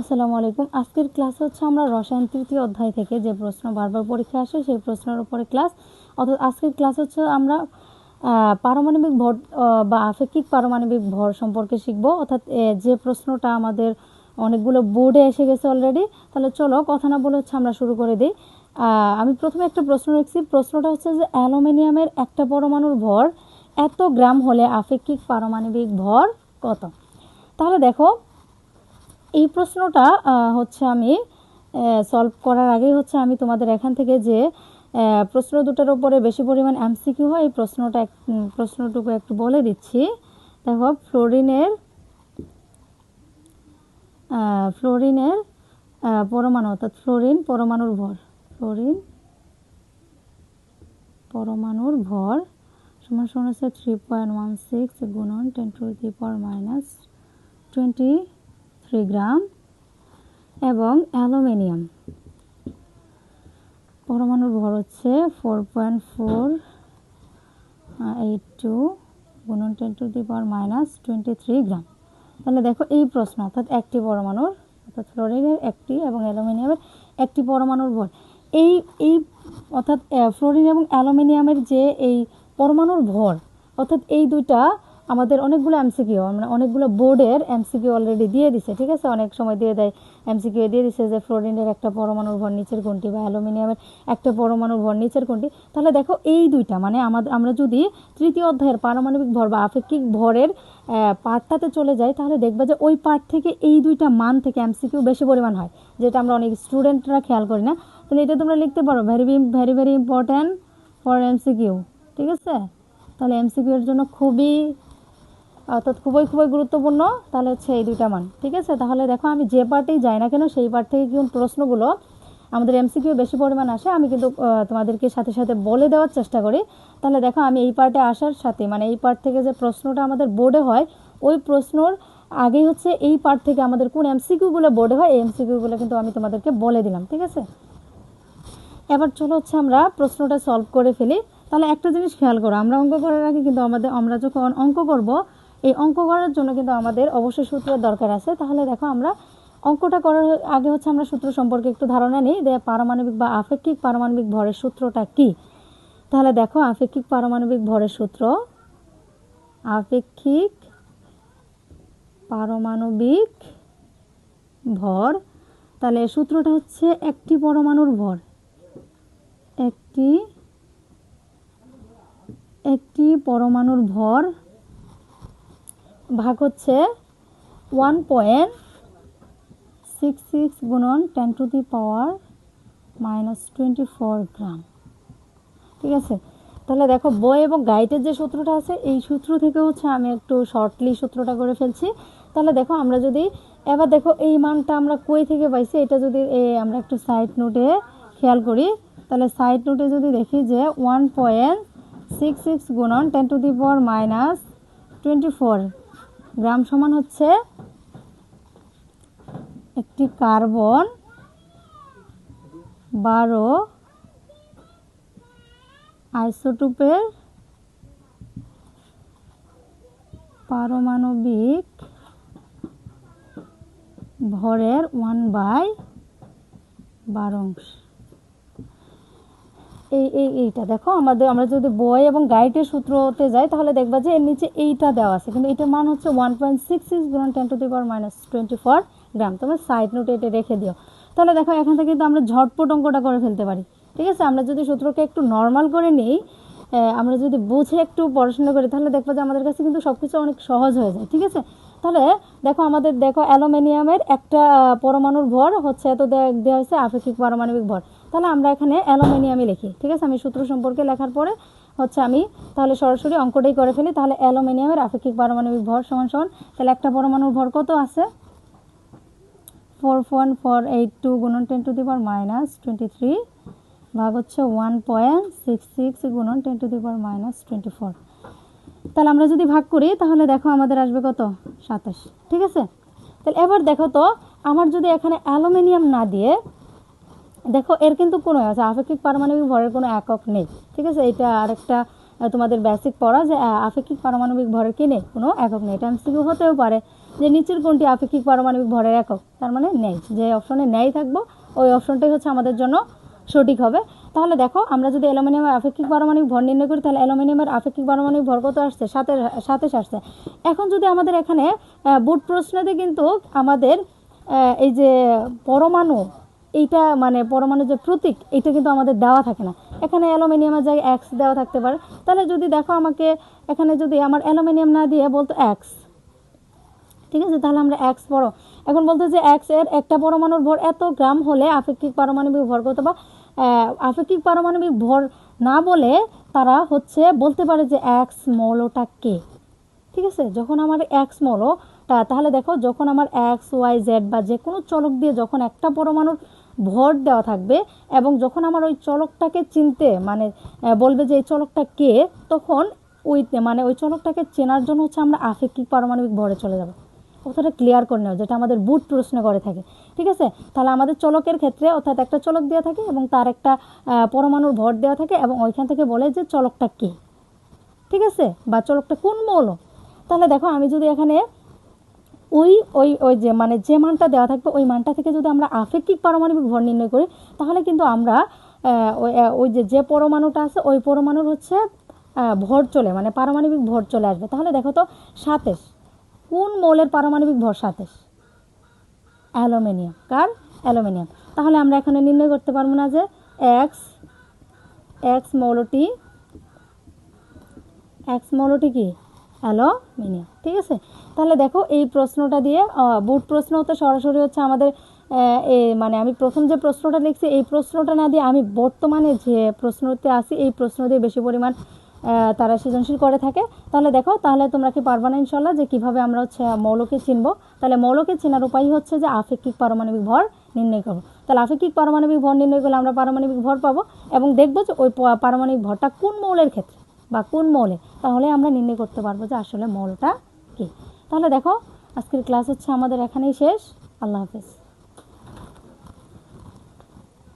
আসসালামু আলাইকুম। আজকের ক্লাস হচ্ছে আমরা রসায়ন তৃতীয় অধ্যায় থেকে যে প্রশ্ন বারবার পরীক্ষা আসে, সেই প্রশ্নের উপরে ক্লাস। অর্থাৎ আজকের ক্লাস হচ্ছে আমরা পারমাণবিক ভর বা আপেক্ষিক পারমাণবিক ভর সম্পর্কে শিখব। অর্থাৎ যে প্রশ্নটা আমাদের অনেকগুলো বোর্ডে এসে গেছে অলরেডি তাহলে চলো কথা না বলে হচ্ছে আমরা শুরু করে দিই। আমি প্রথমে একটা প্রশ্ন লিখছি। প্রশ্নটা হচ্ছে যে, অ্যালুমিনিয়ামের একটা পরমাণুর ভর এত গ্রাম হলে আপেক্ষিক পারমাণবিক ভর কত? তাহলে দেখো এই প্রশ্নটা হচ্ছে আমি সলভ করার আগেই হচ্ছে আমি তোমাদের এখান থেকে যে প্রশ্ন দুটোর উপরে বেশি পরিমাণ এমসিকিউ হয়, এই প্রশ্নটা প্রশ্নটুকু একটু বলে দিচ্ছি। দেখো ফ্লোরিনের ফ্লোরিনের পরমাণু, অর্থাৎ ফ্লোরিন পরমাণুর ভর। ফ্লোরিন পরমাণুর ভর সমান সমান হচ্ছে থ্রি পয়েন্ট ওয়ান সিক্স গুণন ten to the power minus twenty three gram এবং অ্যালুমিনিয়াম। পরমাণুর ভর হচ্ছে four point four eight two গুণন ten to the power minus twenty three gram. তাহলে দেখো এই প্রশ্ন, অর্থাৎ একটি পরমাণুর, অর্থাৎ ফ্লোরিনের একটি এবং অ্যালুমিনিয়ামের একটি পরমাণুর ভর। এই এই, অর্থাৎ ফ্লোরিন এবং অ্যালুমিনিয়ামের যে এই পরমাণুর ভর, অর্থাৎ এই দুইটা আমাদের অনেকগুলো এমসিকিউ মানে অনেকগুলো বোর্ডের এমসিকিউ অলরেডি দিয়ে দিছে, ঠিক আছে? অনেক সময় দিয়ে দেয় এমসিকিউ দিয়ে দিছে যে ফ্লোরিনের একটা পরমাণুর ভর নিচের কোনটি বা অ্যালুমিনিয়ামের একটা পরমাণুর ভর নিচের কোনটি তাহলে দেখো এই দুইটা মানে আমাদের আমরা যদি তৃতীয় অধ্যায়ের পারমাণবিক ভর বা আপেক্ষিক ভরের পার্টটাতে চলে যাই, তাহলে দেখবে যে ওই পার্ট থেকে এই দুইটা মান থেকে এমসিকিউ বেশি পরিমাণ হয়, যেটা আমরা অনেক স্টুডেন্টরা খেয়াল করি না? তাহলে এটা তোমরা লিখতে পারো very very very important for MCQ ঠিক আছে? তাহলে এমসিকিউ এর জন্য খুবই অর্থাৎ খুবই খুবই গুরুত্বপূর্ণ, তাহলে হচ্ছে এই দুইটা মান, ঠিক আছে? তাহলে দেখো আমি যে পার্টেই যাই না কেন, সেই পার্ট থেকে কোন প্রশ্নগুলো, আমাদের এমসিকিউ বেশি পরিমাণ আসে, আমি কিন্তু তোমাদেরকে সাথে সাথে বলে দেওয়ার চেষ্টা করি। তাহলে দেখো আমি এই পার্টে আসার সাথে মানে এই পার্ট থেকে যে প্রশ্নটা আমাদের বোর্ডে হয়, ওই প্রশ্নর আগেই হচ্ছে এই পার্ট থেকে আমাদের কোন এমসিকিউগুলো বোর্ডে হয়, এই এমসিকিউগুলো কিন্তু আমি তোমাদেরকে বলে দিলাম, ঠিক আছে? এবার চলো হচ্ছে আমরা প্রশ্নটা সলভ করে ফেলি। তাহলে একটা জিনিস খেয়াল করো, আমরা অঙ্ক করার আগে কিন্তু আমাদের, আমরা যখন অঙ্ক করব এই অঙ্ক করার জন্য কিন্তু আমাদের অবশ্যই সূত্রের দরকার আছে। তাহলে দেখো আমরা অঙ্কটা করার আগে হচ্ছে আমরা সূত্র সম্পর্কে একটু ধারণা নিই যে পারমাণবিক বা আপেক্ষিক পারমাণবিক ভরের সূত্রটা কি? তাহলে দেখো আপেক্ষিক পারমাণবিক ভরের সূত্র আপেক্ষিক পারমাণবিক ভর, তাহলে সূত্রটা হচ্ছে একটি পরমাণুর ভর। একটি একটি পরমাণুর ভর ভাগ হচ্ছে ওয়ান পয়েন্ট সিক্স সিক্স গুণন ten to the power minus twenty four gram ঠিক আছে? তাহলে দেখো, বই এবং গাইডের যে সূত্রটা আছে, এই সূত্র থেকে হচ্ছে আমি একটু শর্টলি সূত্রটা করে ফেলছি। তাহলে দেখো, আমরা যদি, এবার দেখো, এই মানটা আমরা কই থেকে পাইছি? এটা যদি আমরা একটু সাইড নোটে খেয়াল করি। তাহলে সাইড নোটে যদি দেখি যে ওয়ান পয়েন্ট সিক্স সিক্স গুণন ten to the power minus twenty four gram সমান হচ্ছে একটি কার্বন বারো আইসোটোপের পারমাণবিক ভরের ওয়ান বাই বারো অংশ। এই এই, এইটা। দেখো, আমাদের, আমরা যদি বই এবং গাইডের সূত্রতে যাই, তাহলে দেখবা যে এর নিচে এইটা দেওয়া আছে। কিন্তু এটার মান হচ্ছে ওয়ান পয়েন্ট সিক্স সিক্স গুণ ten to the power minus twenty four gram তোমরা সাইড নোটে এটা রেখে দিও। তাহলে দেখো, এখান থেকে কিন্তু আমরা ঝটপট অঙ্কটা করে ফেলতে পারি। ঠিক আছে? আমরা যদি সূত্রকে একটু নর্মাল করে নিই আমরা যদি বুঝে একটু পড়াশোনা করি, তাহলে দেখব যে আমাদের কাছে কিন্তু সব কিছু অনেক সহজ হয়ে যায়। ঠিক আছে? তাহলে দেখো আমাদের, দেখো অ্যালুমিনিয়ামের একটা পরমাণুর ভর হচ্ছে এত দেওয়া হয়েছে আপেক্ষিক পারমাণবিক ভর। তাহলে আমরা এখানে অ্যালুমিনিয়ামই লিখি, ঠিক আছে? আমি সূত্র সম্পর্কে লেখার পরে হচ্ছে আমি তাহলে সরাসরি অঙ্কটাই করে ফেলি। তাহলে অ্যালুমিনিয়ামের আপেক্ষিক পারমাণবিক ভর সমান সমান, তাহলে একটা পরমাণুর ভর কত আছে? Four point four eight two গুণন ten to the power minus twenty three ভাগ হচ্ছে ওয়ান পয়েন্ট সিক্স সিক্স গুণন ten to the power minus twenty four তাহলে আমরা যদি ভাগ করি, তাহলে দেখো আমাদের আসবে কত? সাতাশ। ঠিক আছে? তাহলে এবার দেখো তো, আমার যদি এখানে অ্যালুমিনিয়াম না দিয়ে, দেখো এর কিন্তু কোনো আছে, আপেক্ষিক পারমাণবিক ভরের কোনো একক নেই। ঠিক আছে? এটা আরেকটা তোমাদের বেসিক পড়া যে আপেক্ষিক পারমাণবিক ভরের কি নেই? কোনো একক নেই। এটা এমসিকিউ হতেও পারে যে, নিচের কোনটি আপেক্ষিক পারমাণবিক ভরের একক? তার মানে নেই। যে অপশনে নেই থাকব, ওই অপশনটাই হচ্ছে আমাদের জন্য সঠিক হবে। তাহলে দেখো, আমরা যদি অ্যালুমিনিয়ামের আপেক্ষিক পারমাণবিক ভর নির্ণয় করি, তাহলে অ্যালুমিনিয়ামের আপেক্ষিক পারমাণবিক ভর কত আসছে? সাথে সাতাশ আসছে। এখন যদি আমাদের এখানে বুট প্রশ্নতে কিন্তু আমাদের এই যে পরমাণু, এইটা মানে পরমাণু যে প্রতীক এটা কিন্তু আমাদের দেওয়া থাকে না। এখানে অ্যালুমিনিয়ামের জায়গায় এক্স দেওয়া থাকতে পারে। তাহলে যদি দেখো আমাকে, এখানে যদি আমার অ্যালুমিনিয়াম না দিয়ে বলতো এক্স ঠিক আছে? তাহলে আমরা এক্স বড় এখন বলতে যে এক্সের একটা পরমাণুর ভর এত গ্রাম হলে আপেক্ষিক পারমাণবিক ভর কত বা আপেক্ষিক পারমাণবিক ভর না বলে তারা হচ্ছে বলতে পারে যে এক্স মৌলটা কে ঠিক আছে? যখন আমার এক্স মৌলটা তাহলে দেখো যখন আমার এক্স ওয়াই জেড বা যে কোনো চলক দিয়ে যখন একটা পরমাণুর ভর দেওয়া থাকবে এবং যখন আমার ওই চলকটাকে চিনতে মানে বলবে যে এই চলকটা কে তখন ওই মানে ওই চলকটাকে চেনার জন্য হচ্ছে আমরা আপেক্ষিক পারমাণবিক ভরে চলে যাব। কথাটা ক্লিয়ার করে নেওয়া যেটা আমাদের বুট প্রশ্ন করে থাকে। ঠিক আছে? তাহলে আমাদের চলকের ক্ষেত্রে অর্থাৎ একটা চলক দেওয়া থাকে এবং তার একটা পরমাণুর ভর দেওয়া থাকে এবং ওইখান থেকে বলে যে চলকটা কী? ঠিক আছে? বা চলকটা কোন মৌল? তাহলে দেখো, আমি যদি এখানে ওই ওই ওই যে মানে যে মানটা দেওয়া থাকবে, ওই মানটা থেকে যদি আমরা আপেক্ষিক পারমাণবিক ভর নির্ণয় করি, তাহলে কিন্তু আমরা ওই যে যে পরমাণুটা আছে, ওই পরমাণুর হচ্ছে ভর চলে মানে পারমাণবিক ভর চলে আসবে। তাহলে দেখো তো, সাতাশ। কোন মৌলের পারমাণবিক ভর সাতাশ? অ্যালুমিনিয়াম। কার? অ্যালুমিনিয়াম। তাহলে আমরা এখানে নির্ণয় করতে পারব না যে এক্স এক্স মৌলটি এক্স মৌলটি কি? অ্যালুমিনিয়াম। ঠিক আছে? তাহলে দেখো এই প্রশ্নটা দিয়ে বুট প্রশ্ন তো সরাসরি হচ্ছে আমাদের মানে আমি প্রথম যে প্রশ্নটা লিখছি, এই প্রশ্নটা না দিয়ে আমি বর্তমানে যে প্রশ্নতে আসি, এই প্রশ্ন দিয়ে বেশি পরিমাণ তারা সৃজনশীল করে থাকে। তাহলে দেখো, তাহলে তোমরা কি পারবা না ইনশাল্লাহ যে কীভাবে আমরা হচ্ছে মৌলকে চিনবো? তাহলে মৌলকে চেনার উপায় হচ্ছে যে আপেক্ষিক পারমাণবিক ভর নির্ণয় করব তাহলে আপেক্ষিক পারমাণবিক ভর নির্ণয় করলে আমরা পারমাণবিক ভর পাবো এবং দেখব যে ওই পারমাণবিক ভরটা কোন মৌলের ক্ষেত্রে বা কোন মৌলে। তাহলে আমরা নির্ণয় করতে পারব যে আসলে মৌলটা কী। তাহলে দেখো, আজকের ক্লাস হচ্ছে আমাদের এখানেই শেষ। আল্লাহ হাফেজ।